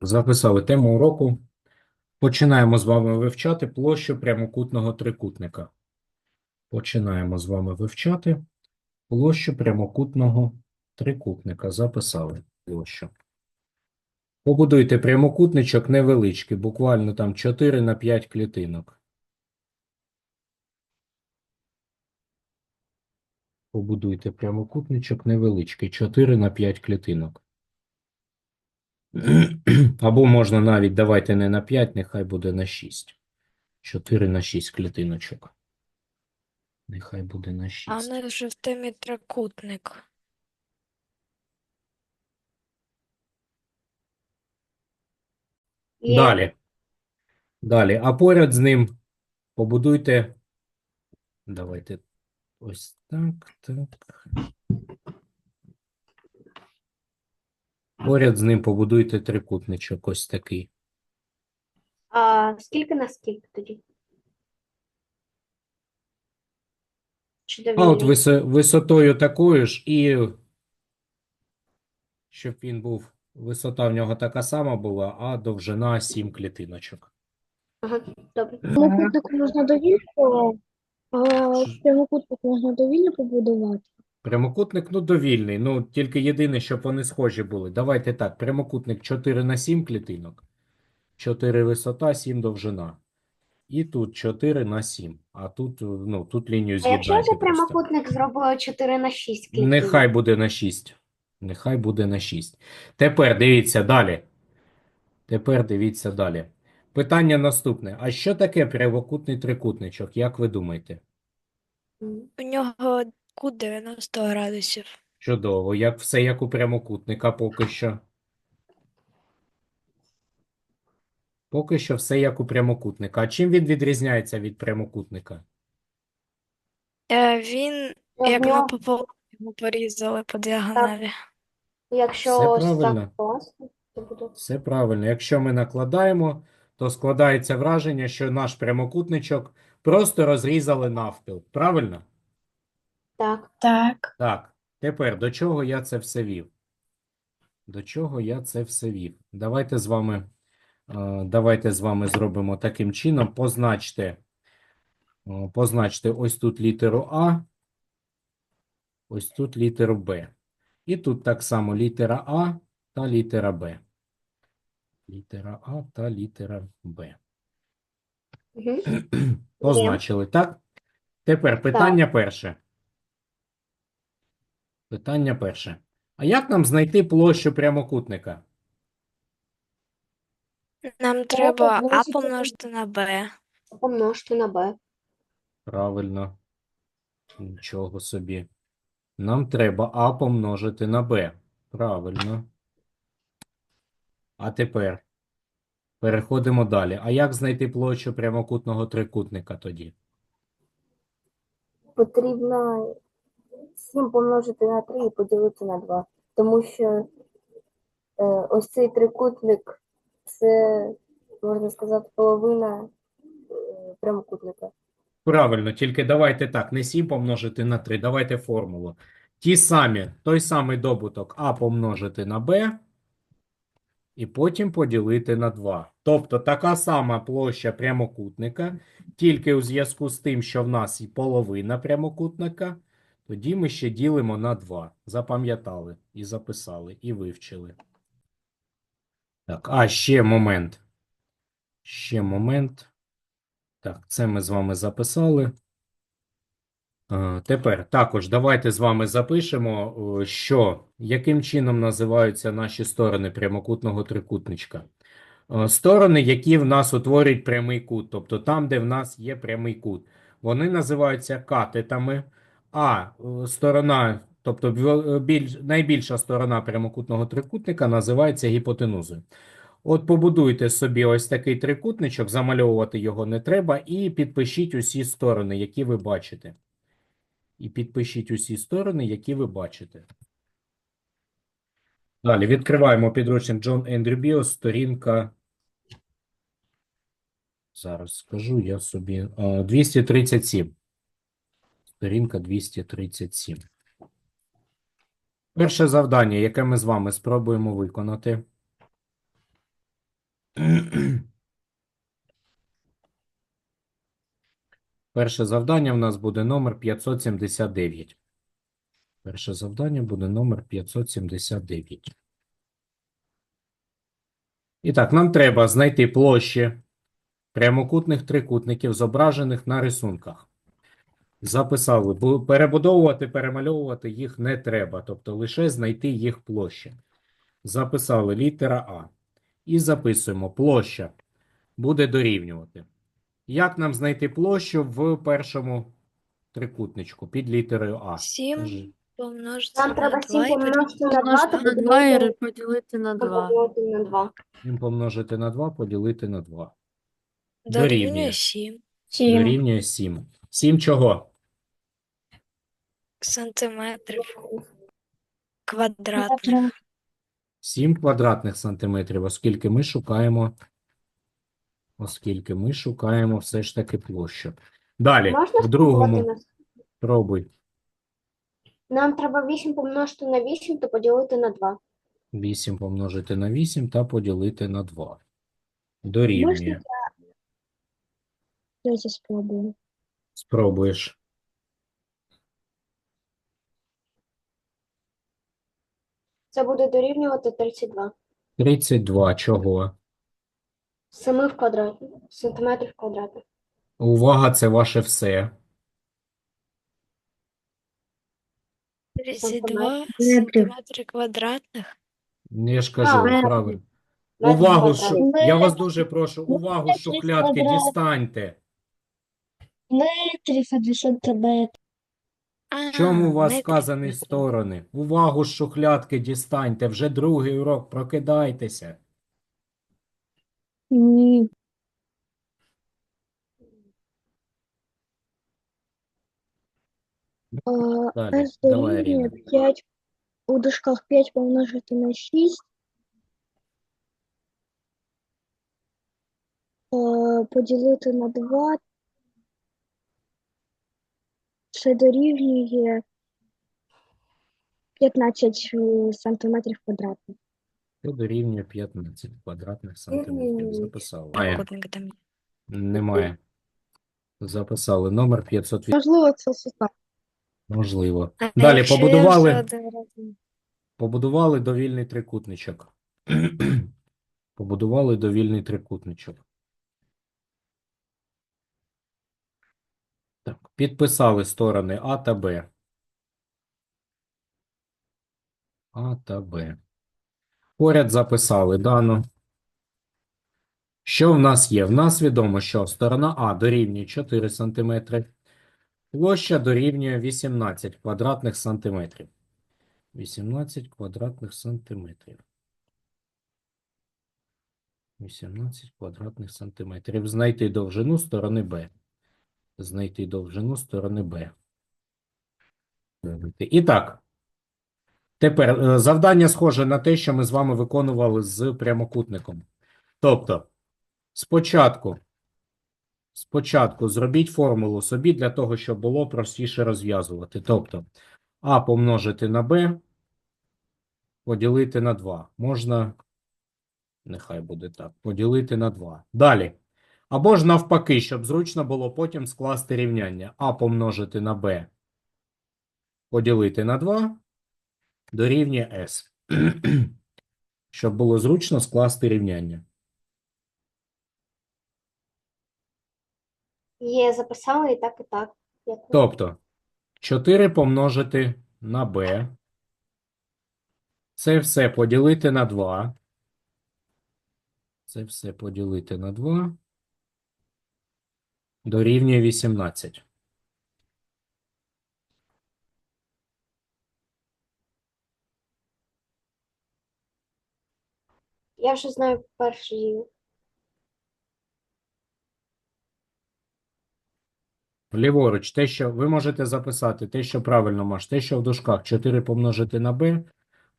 Записали тему уроку. Починаємо з вами вивчати площу прямокутного трикутника. Починаємо з вами вивчати площу прямокутного трикутника. Записали площу. Побудуйте прямокутничок невеличкий, буквально там 4 на 5 клітинок. Побудуйте прямокутничок невеличкий, 4 на 5 клітинок. Або можна навіть, давайте не на 5, нехай буде на 6. 4 на 6 клітиночок. Нехай буде на 6. А у нас вже в темі трикутник. Є. Далі. Далі. А поряд з ним побудуйте. Давайте ось так, так. Поряд з ним побудуйте трикутничок ось такий. А скільки на скільки тоді? Чи А от довільний? висо- висотою такою ж і щоб він був, висота в нього така сама була, а довжина 7 клітиночок. Ага, добре. Прямокутник можна довільно, а можна довільно побудувати. Прямокутник, ну, довільний. Ну, тільки єдине, щоб вони схожі були. Давайте так, прямокутник 4 на 7 клітинок. 4 висота, 7 довжина. І тут 4 на 7. А тут, ну, тут лінію А якщо просто. прямокутник зробила 4 на 6 клітин? Нехай буде на 6. Нехай буде на 6. Тепер дивіться далі. Тепер дивіться далі. Питання наступне. А що таке прямокутний трикутничок? Як ви думаєте? У нього кут 90 градусів. Чудово. Як все як у прямокутника поки що. Поки що все як у прямокутника. А чим він відрізняється від прямокутника? Е, Він, Я як в нього- напополам його порізали по діагоналі. Якщо Все ось правильно. так класно, то буде. Все правильно. Якщо ми накладаємо, то складається враження, що наш прямокутничок просто розрізали навпіл. Правильно? Так. Так. Так, тепер до чого я це все вів? До чого я це все вів? Давайте з вами, е, давайте з вами зробимо таким чином. Позначте, е, позначте ось тут літеру А, ось тут літеру Б. І тут так само літера А та літера Б. Літера А та літера Б. Угу. Позначили, так? Тепер питання перше. Питання перше. А як нам знайти площу прямокутника? Нам треба А помножити на Б. Помножте на b. Правильно. Нічого собі. Нам треба А помножити на Б. Правильно. А тепер переходимо далі. А як знайти площу прямокутного трикутника тоді? потрібно 7 помножити на 3 і поділити на 2. Тому що е, ось цей трикутник це, можна сказати, половина е, прямокутника. Правильно, тільки давайте так, не 7 помножити на 3, давайте формулу. Ті самі, той самий добуток А помножити на Б і потім поділити на 2. Тобто така сама площа прямокутника, тільки у зв'язку з тим, що в нас і половина прямокутника, тоді ми ще ділимо на 2. Запам'ятали і записали, і вивчили. Так, а ще момент. Ще момент. Так, це ми з вами записали. Е, Тепер також давайте з вами запишемо, е, що яким чином називаються наші сторони прямокутного трикутничка. Е, Сторони, які в нас утворюють прямий кут, тобто там, де в нас є прямий кут, вони називаються катетами, а е, сторона, тобто бі- більш, найбільша сторона прямокутного трикутника називається гіпотенузою. От побудуйте собі ось такий трикутничок, замальовувати його не треба, і підпишіть усі сторони, які ви бачите. І підпишіть усі сторони, які ви бачите. Далі відкриваємо підручник Джон Ендрю Біо, сторінка. Зараз скажу я собі. 237. Сторінка 237. Перше завдання, яке ми з вами спробуємо виконати. Перше завдання в нас буде номер 579. Перше завдання буде номер 579. І так, нам треба знайти площі прямокутних трикутників, зображених на рисунках. Записали. Бу- Перебудовувати, перемальовувати їх не треба, тобто лише знайти їх площі. Записали літера А. І записуємо площа буде дорівнювати. Як нам знайти площу в першому трикутничку під літерою А? Сім Скажи. помножити Нам на треба 7 два і помножити на 2 Помножити на 2 і поділити на 2. поділити на 2. Їм помножити на 2, поділити на 2. дорівнює Дорівнює. сім Дорівнює 7. 7 чого? Сантиметрів квадратних. 7 квадратних сантиметрів, оскільки ми шукаємо, оскільки ми шукаємо все ж таки площу. Далі, Можна в другому, спробувати на- пробуй. Нам треба 8 помножити на 8 та поділити на 2. 8 помножити на 8 та поділити на 2. Дорівнює. Я це спробую. Спробуєш. Це буде дорівнювати 32. 32 чого? 7 в квадраті. Сантиметрів квадратних. Увага, це ваше все. 32 сантиметри квадратних. Я ж кажу, А, правильно. Метрів Увагу, квадратних. шу... я вас дуже прошу, увагу, шухлядки дістаньте. Метрів, а дві сантиметри. А, В чому у вас вказані сторони? Увагу, шухлядки дістаньте. Вже другий урок, прокидайтеся. Ні. А, Далі, S давай, дорівнює Аріна. 5, у дужках 5 помножити на 6, поділити на 2, це дорівнює 15 е, сантиметрів квадратних. Це дорівнює 15 квадратних сантиметрів. Записали. Немає. Немає. Записали. Номер 500. Можливо, це сута. Можливо. А Далі побудували. Побудували довільний трикутничок. Побудували довільний трикутничок. Так, підписали сторони А та Б. А та Б. Поряд записали дану. Що в нас є? В нас відомо, що сторона А дорівнює 4 см, площа дорівнює 18 квадратних сантиметрів. 18 квадратних сантиметрів. 18 квадратних сантиметрів. Знайти довжину сторони Б. Знайти довжину сторони Б. І так. Тепер е, завдання схоже на те, що ми з вами виконували з прямокутником. Тобто, спочатку, спочатку зробіть формулу собі для того, щоб було простіше розв'язувати. Тобто, А помножити на Б поділити на 2. Можна, нехай буде так, поділити на 2. Далі. Або ж навпаки, щоб зручно було потім скласти рівняння. А помножити на Б поділити на 2 дорівнює С. Щоб було зручно скласти рівняння. Є, записали і так, і так. Як? Тобто 4 помножити на b. Це все поділити на 2. Це все поділити на 2. Дорівнює 18. Я вже знаю перший. Ліворуч, те, що ви можете записати, те, що правильно маш, те, що в дужках 4 помножити на b,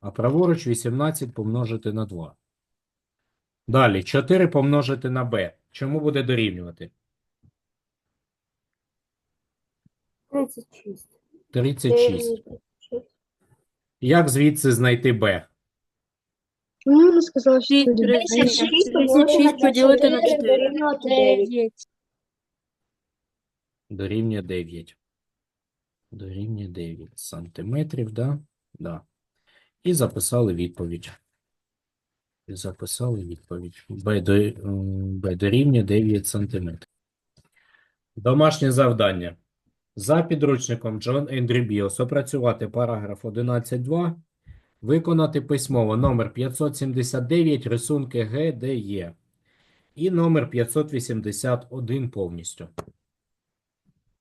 а праворуч 18 помножити на 2. Далі 4 помножити на b. Чому буде дорівнювати? 36. 36. Як звідси знайти b? Чому вона сказала, що це 36 36 поділити на 4. дорівнювати 9. Дорівнює 9. Дорівнює 9 сантиметрів, да? Да. І записали відповідь. І записали відповідь. Б, до, Б дорівнює 9 сантиметрів. Домашнє завдання. За підручником Джон Ендрю Біос опрацювати параграф 11.2, виконати письмово номер 579, рисунки ГДЕ і номер 581 повністю.